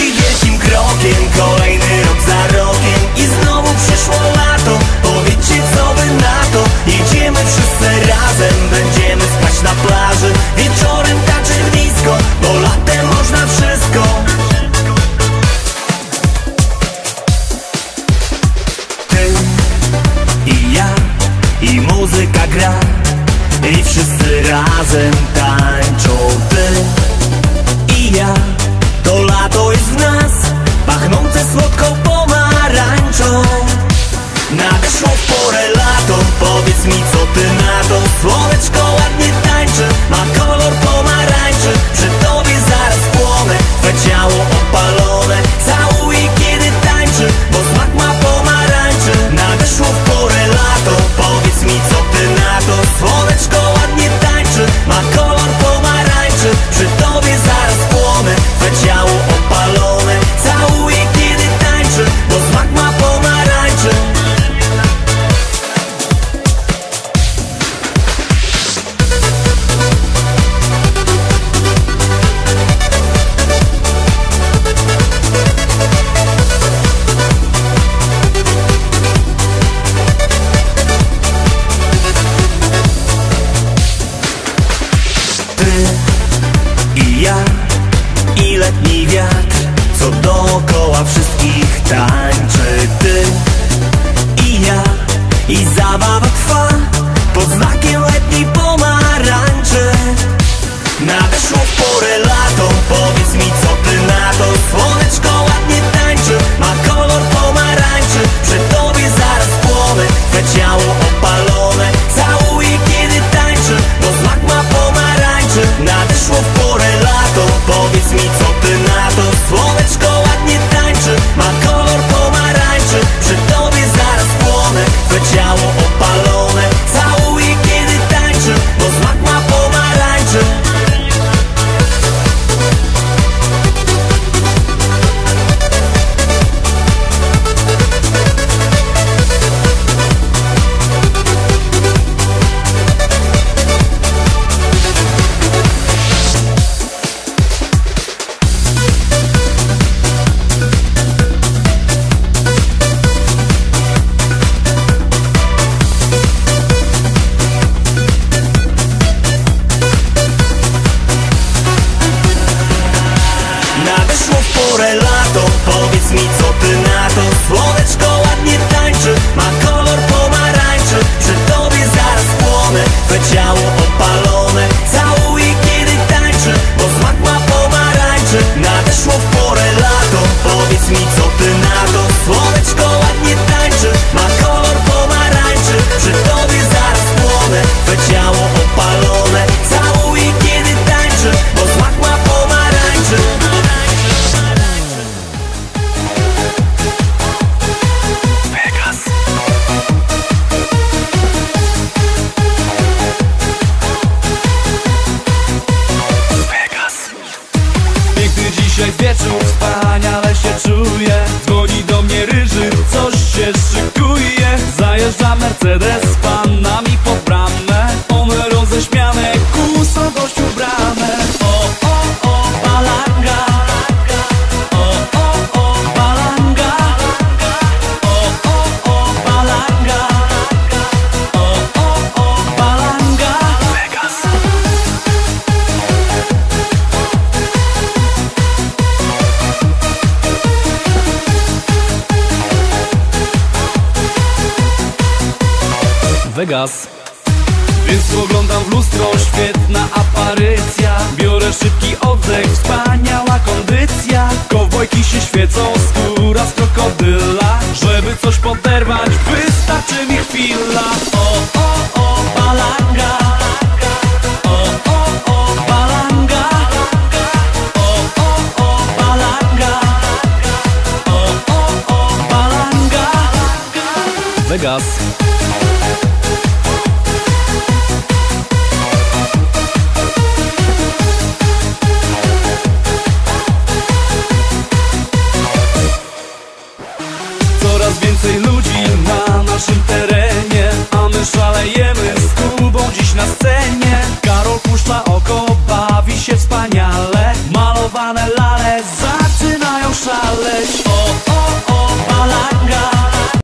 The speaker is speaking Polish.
trzydziestym krokiem Kolejny rok za rokiem. I znowu przyszło lato Powiedzcie co by na to. Idziemy wszyscy razem Będziemy spać na plaży. Wieczorem tańczyć w Bo latem można wszystko. Ty i ja I muzyka gra. I wszyscy razem tańczą Ty i ja. Florence. ja i letni wiatr Co dookoła wszystkich tańczy Ty i ja. I zabawa wspaniale się czuję. Dzwoni do mnie ryży, coś się szykuje. Zajeżdża Mercedes, pan na Vegas. Więc spoglądam w lustro, świetna aparycja. Biorę szybki oddech, wspaniała kondycja. Kowbojki się świecą, skóra z krokodyla. Żeby coś poderwać, wystarczy mi chwila. O, o, o, balanga. Vegas.